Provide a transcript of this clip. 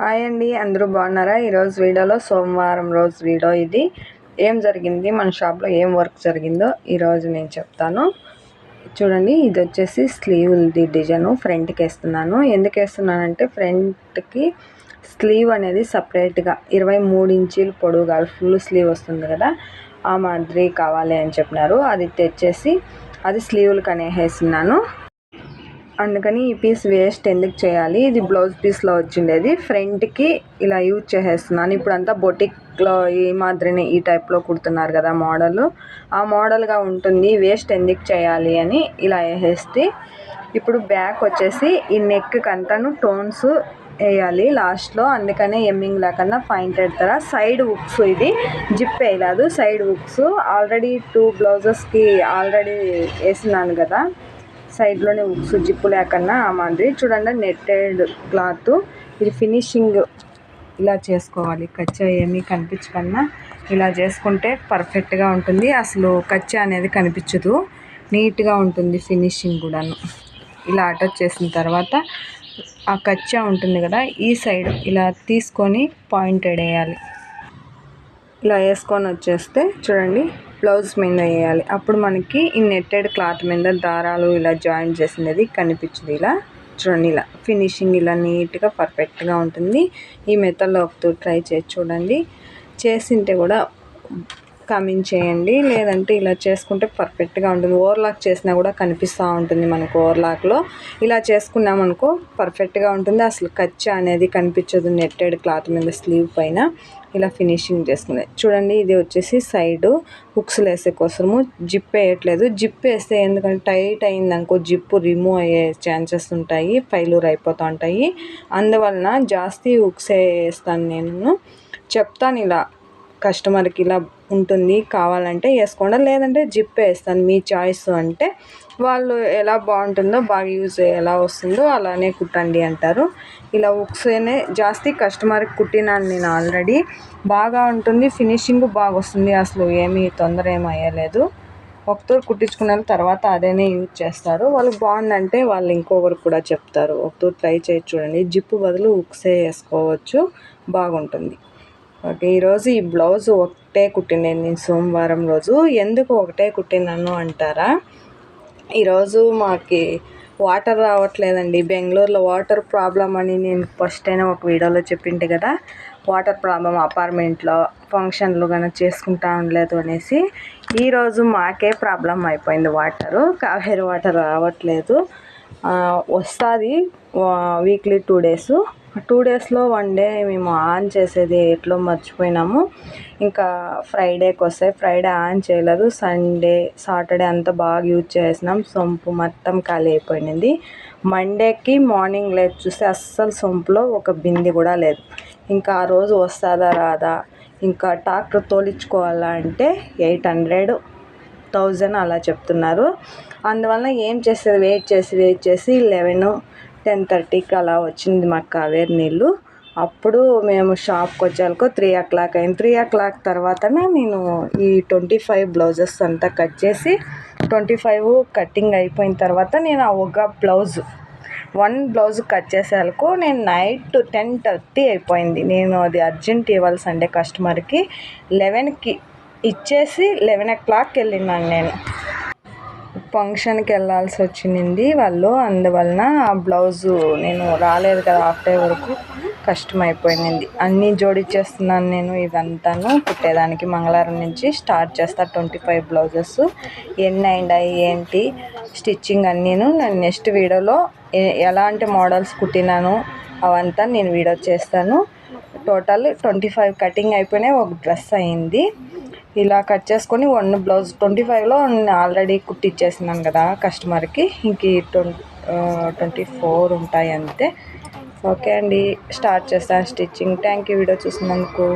Hi అండి అందరూ బాగున్నారా? ఈరోజు వీడియోలో సోమవారం రోజు వీడియో ఇది. ఏం జరిగింది? మన షాప్లో ఏం వర్క్ జరిగిందో ఈరోజు నేను చెప్తాను. చూడండి ఇది వచ్చేసి స్లీవ్ది డిజైన్ ఫ్రంట్కి వేస్తున్నాను. ఎందుకు వేస్తున్నానంటే ఫ్రంట్కి స్లీవ్ అనేది సపరేట్గా ఇరవై మూడు ఇంచీలు పొడవుగా కాదు ఫుల్ స్లీవ్ వస్తుంది కదా ఆ మాదిరి కావాలి అని చెప్పినారు. అది తెచ్చేసి అది స్లీవ్లకు అనేసేసినాను అందుకని ఈ పీస్ వేస్ట్ ఎందుకు చేయాలి? ఇది బ్లౌజ్ పీస్లో వచ్చిండేది. ఫ్రంట్కి ఇలా యూజ్ చేసేస్తున్నాను. ఇప్పుడు అంతా బొటిక్లో ఈ మాదిరిని ఈ టైప్లో కుడుతున్నారు కదా మోడల్. ఆ మోడల్గా ఉంటుంది. వేస్ట్ ఎందుకు చేయాలి అని ఇలా వేసేస్తే ఇప్పుడు బ్యాక్ వచ్చేసి ఈ నెక్ అంతాను టోన్స్ వేయాలి లాస్ట్లో. అందుకనే ఎమ్మింగ్ లేకుండా పాయింట్ పెడతారా సైడ్ ఉక్స్ ఇది జిప్ వేయలేదు. సైడ్ ఉక్స్ ఆల్రెడీ టూ బ్లౌజెస్కి ఆల్రెడీ వేసినాను కదా. సైడ్లోనే ఉక్స్ జిప్పు లేకన్నా ఆ మాదిరి. చూడండి నెట్టెడ్ క్లాత్. ఇది ఫినిషింగ్ ఇలా చేసుకోవాలి. కచ్చా ఏమీ కనిపించకన్నా ఇలా చేసుకుంటే పర్ఫెక్ట్గా ఉంటుంది. అసలు కచ్చా అనేది కనిపించదు. నీట్గా ఉంటుంది ఫినిషింగ్ కూడాను. ఇలా అటాచ్ చేసిన తర్వాత ఆ కచ్చా ఉంటుంది కదా ఈ సైడ్ ఇలా తీసుకొని పాయింటెడ్ వేయాలి ఇలా వేసుకొని వచ్చేస్తే చూడండి బ్లౌజ్ మీద వేయాలి. అప్పుడు మనకి ఈ నెట్టెడ్ క్లాత్ మీద దారాలు ఇలా జాయిన్ చేసినది కనిపించింది ఇలా. చూడండి ఇలా. ఫినిషింగ్ ఇలా నీట్గా పర్ఫెక్ట్గా ఉంటుంది. ఈ మెథడ్లో ఒకటి ట్రై చేసి చూడండి. చేసింటే కూడా కమింగ్ చేయండి. లేదంటే ఇలా చేసుకుంటే పర్ఫెక్ట్గా ఉంటుంది. ఓవర్లాక్ చేసినా కూడా కనిపిస్తూ ఉంటుంది మనకు ఓవర్లాక్లో. ఇలా చేసుకున్నామనుకో పర్ఫెక్ట్గా ఉంటుంది. అసలు కచ్చా అనేది కనిపించదు నెట్టెడ్ క్లాత్ మీద స్లీవ్ పైన. ఇలా ఫినిషింగ్ చేసుకునే చూడండి ఇది వచ్చేసి సైడ్ హుక్స్ వేసే కోసము జిప్ వేయట్లేదు. జిప్ వేస్తే ఎందుకంటే టైట్ అయిందనుకో జిప్పు రిమూవ్ అయ్యే ఛాన్సెస్ ఉంటాయి ఫైలూర్ అయిపోతూ ఉంటాయి. అందువలన జాస్తి హుక్స్ వేస్తాను నేను. చెప్తాను ఇలా. కస్టమర్కి ఇలా ఉంటుంది కావాలంటే వేసుకోండి. లేదంటే జిప్ వేస్తాను మీ చాయిస్ అంటే వాళ్ళు ఎలా బాగుంటుందో బాగా యూజ్ ఎలా వస్తుందో అలానే కుట్టండి అంటారు. ఇలా ఉక్సేనే జాస్తి కస్టమర్కి కుట్టినాను నేను ఆల్రెడీ. బాగా ఉంటుంది ఫినిషింగ్ బాగా వస్తుంది అసలు ఏమీ తొందర ఏమయ్యలేదు అయ్యలేదు. ఒకతో కుట్టించుకున్న తర్వాత అదేనే యూజ్ చేస్తారు. వాళ్ళకి బాగుందంటే వాళ్ళు ఇంకొకరు కూడా చెప్తారు. ఒకతూరు ట్రై చేసి చూడండి జిప్పు బదులు ఉక్సే వేసుకోవచ్చు బాగుంటుంది. ఓకే ఈరోజు ఈ బ్లౌజ్ ఒకటే కుట్టినాను నేను సోమవారం రోజు. ఎందుకు ఒకటే కుట్టినాను అంటారా? ఈరోజు మాకి వాటర్ రావట్లేదండి. బెంగళూరులో వాటర్ ప్రాబ్లం అని నేను ఫస్ట్ అయినా ఒక వీడియోలో చెప్పింటే కదా. వాటర్ ప్రాబ్లం అపార్ట్మెంట్లో ఫంక్షన్లు కానీ చేసుకుంటా ఉండలేదు అనేసి. ఈరోజు మాకే ప్రాబ్లం అయిపోయింది వాటరు. కావేరి వాటర్ రావట్లేదు. వస్తుంది వీక్లీ టూ డేస్. టూ డేస్లో వన్ డే మేము ఆన్ చేసేది ఎట్లో మర్చిపోయినాము. ఇంకా ఫ్రైడేకి వస్తాయి ఫ్రైడే ఆన్ చేయలేదు. సండే సాటర్డే అంతా బాగా యూజ్ చేసినాం. సొంపు మొత్తం ఖాళీ అయిపోయింది. మండేకి మార్నింగ్ లేదు చూస్తే అస్సలు సొంపులో ఒక బింది కూడా లేదు. ఇంకా ఆ రోజు వస్తుందా రాదా? ఇంకా ట్రాక్టర్ తోలించుకోవాలా అంటే ఎయిట్ హండ్రెడ్ థౌజండ్ అలా చెప్తున్నారు. అందువల్ల ఏం చేసేది? వెయిట్ చేసి వెయిట్ చేసి లెవెన్ టెన్ థర్టీకి అలా వచ్చింది మాకు కావేరి నీళ్ళు. అప్పుడు మేము షాప్కి వచ్చేలకు త్రీ ఓ క్లాక్ అయింది. త్రీ ఓ క్లాక్ తర్వాతనే నేను ఈ ట్వంటీ ఫైవ్ బ్లౌజెస్ అంతా కట్ చేసి ట్వంటీ ఫైవ్ కటింగ్ అయిపోయిన తర్వాత నేను ఆ ఒక బ్లౌజ్ వన్ బ్లౌజ్ కట్ చేసేందుకు నేను నైట్ టెన్ థర్టీ అయిపోయింది. నేను అది అర్జెంట్ ఇవ్వాలి సండే కస్టమర్కి లెవెన్కి ఇచ్చేసి లెవెన్ ఓ క్లాక్కి వెళ్ళినాను నేను. ఫంక్షన్కి వెళ్ళాల్సి వచ్చింది వాళ్ళు అందువలన ఆ బ్లౌజు నేను రాలేదు కదా ఆఫ్టర్ వరకు. కష్టమైపోయింది. అన్నీ జోడిచ్చేస్తున్నాను నేను ఇవంతాను కుట్టేదానికి మంగళవారం నుంచి స్టార్ట్ చేస్తా ట్వంటీ ఫైవ్ బ్లౌజెస్. ఎన్ని అయినాయి ఏంటి స్టిచ్చింగ్ అన్నీను నేను నెక్స్ట్ వీడియోలో ఎలాంటి మోడల్స్ కుట్టినాను అవంతా నేను వీడియో చేస్తాను. టోటల్ ట్వంటీ ఫైవ్ కటింగ్ అయిపోయినాయి ఒక డ్రెస్ అయింది. ఇలా కట్ చేసుకొని వన్ బ్లౌజ్ ట్వంటీ ఫైవ్లో ఆల్రెడీ కుట్టిచ్చేసినాను కదా కస్టమర్కి. ఇంక ట్వంటీ ట్వంటీ ఫోర్ ఉంటాయి అంతే. ఓకే అండి స్టార్ట్ చేస్తాను స్టిచ్చింగ్. థ్యాంక్ యూ వీడియో చూసినందుకు.